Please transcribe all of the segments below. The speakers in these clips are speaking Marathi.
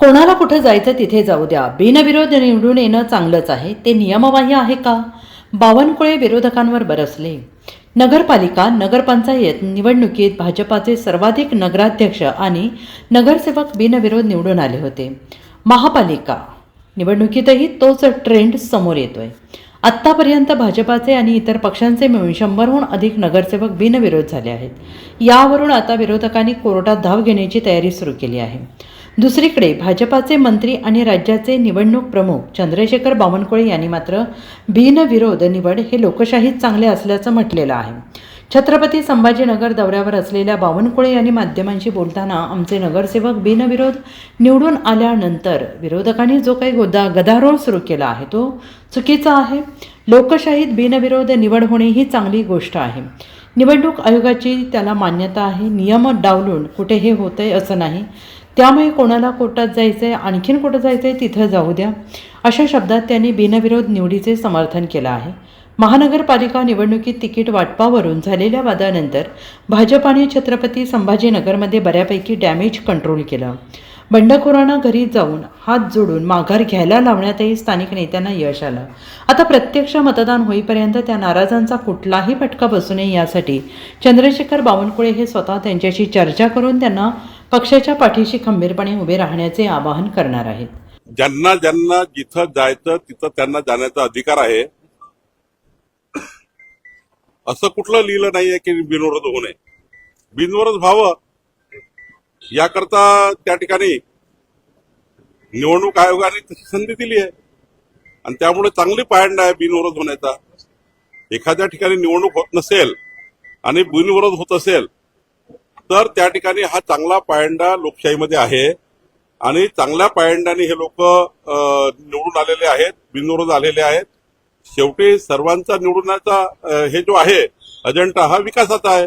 कोणाला कुठं जायचं तिथे जाऊ द्या. बिनविरोध निवडून येणं चांगलंच आहे. ते नियमबाह्य आहे का? बावनकुळे विरोधकांवर बरसले. नगरपालिका नगरपंचायत निवडणुकीत भाजपाचे सर्वाधिक नगराध्यक्ष आणि नगरसेवक बिनविरोध निवडून आले होते. महापालिका निवडणुकीतही तोच ट्रेंड समोर येतोय. आत्तापर्यंत भाजपाचे आणि इतर पक्षांचे मिळून शंभरहून अधिक नगरसेवक बिनविरोध झाले आहेत. यावरून आता विरोधकांनी कोर्टात धाव घेण्याची तयारी सुरू केली आहे. दुसरीकडे भाजपाचे मंत्री आणि राज्याचे निवडणूक प्रमुख चंद्रशेखर बावनकुळे यांनी मात्र बिनविरोध निवड हे लोकशाहीत चांगले असल्याचं म्हटलेलं आहे. छत्रपती संभाजीनगर दौऱ्यावर असलेल्या बावनकुळे यांनी माध्यमांशी बोलताना आमचे नगरसेवक बिनविरोध निवडून आल्यानंतर विरोधकांनी जो काही गोदा गदारोळ सुरू केला आहे तो चुकीचा आहे. लोकशाहीत बिनविरोध निवड होणे ही चांगली गोष्ट आहे. निवडणूक आयोगाची त्याला मान्यता आहे. नियम डावलून कुठे हे होतंय असं नाही. त्यामुळे कोणाला कोर्टात जायचं आहे आणखीन कुठं जायचं आहे तिथं जाऊ द्या. अशा शब्दात त्यांनी बिनविरोध निवडीचे समर्थन केलं आहे. महानगरपालिका निवडणुकीत तिकीट वाटपावरून झालेल्या वादानंतर भाजपाने छत्रपती संभाजीनगरमध्ये बऱ्यापैकी डॅमेज कंट्रोल केलं. बंडखोरांना घरी जाऊन हात जोडून माघार घ्यायला लावण्यातही स्थानिक नेत्यांना यश आलं. आता प्रत्यक्ष मतदान होईपर्यंत त्या नाराजांचा कुठलाही फटका बसू नये यासाठी चंद्रशेखर बावनकुळे हे स्वतः त्यांच्याशी चर्चा करून त्यांना पक्षाच्या पाठीशी खंबीरपणे उभे राहण्याचे आवाहन करणार आहेत. ज्यांना ज्यांना जिथं जायचं तिथं त्यांना जाण्याचा अधिकार आहे. असं कुठलं लिहिलं नाहीये की बिनविरोध होऊ नये. बिनविरोध व्हावं याकरता त्या ठिकाणी निवडणूक आयोगाने तशी संधी दिली आहे. आणि त्यामुळे चांगली पायंडा आहे बिनविरोध होण्याचा. एखाद्या ठिकाणी निवडणूक होत नसेल आणि बिनविरोध होत असेल तर त्या ठिकाणी हा चांगला पायंडा लोकशाहीमध्ये आहे. आणि चांगल्या पायंडाने हे लोक निवडून आलेले आहेत बिनविरोध आलेले आहेत. शेवटी सर्वांचा निवडण्याचा हे जो आहे अजेंडा हा विकासाचा आहे.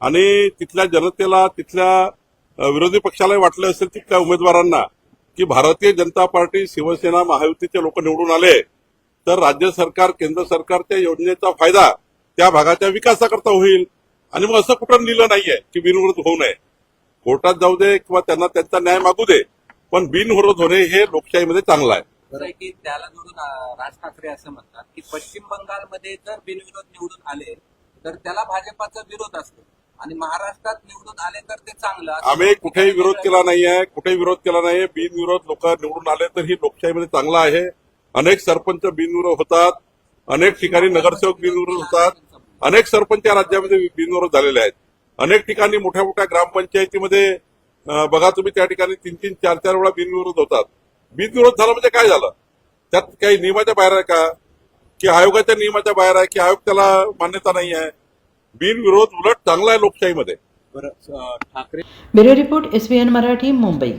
आणि तिथल्या जनतेला तिथल्या विरोधी पक्षालाही वाटलं असेल तिथल्या उमेदवारांना की भारतीय जनता पार्टी शिवसेना महायुतीचे लोक निवडून आले तर राज्य सरकार केंद्र सरकारच्या योजनेचा फायदा त्या भागाच्या विकासाकरता होईल. आणि मग असं कुठं लिहिलं नाहीये की बिनविरोध होऊ नये. कोर्टात जाऊ दे किंवा त्यांना त्यांचा न्याय मागू दे पण बिनविरोध होणे हे लोकशाहीमध्ये चांगलं आहे. की त्याला जोडून राज ठाकरे असं म्हणतात की पश्चिम बंगालमध्ये जर बिनविरोध निवडून आले तर त्याला भाजपाचा विरोध असतो. आणि महाराष्ट्रात निवडून आले तर ते चांगलं आम्ही कुठेही विरोध केला नाहीये कुठेही विरोध केला नाहीये. बिनविरोध लोक निवडून आले तर ही लोकशाहीमध्ये चांगलं आहे. अनेक सरपंच बिनविरोध होतात. अनेक ठिकाणी नगरसेवक बिनविरोध होतात. अनेक सरपंच या राज्यामध्ये बिनविरोध झालेले आहेत. अनेक ठिकाणी मोठ्या मोठ्या ग्रामपंचायतीमध्ये बघा तुम्ही त्या ठिकाणी तीन तीन चार चार वेळा बिनविरोध होतात. बिनविरोध झाला म्हणजे काय झालं? त्यात काही नियमाच्या बाहेर आहे का? की आयोगाच्या नियमाच्या बाहेर आहे की आयोग त्याला मान्यता नाही आहे? बिनविरोध उलट चांगला आहे लोकशाहीमध्ये. बरं अं, Thackeray bureau report S Marathi Mumbai.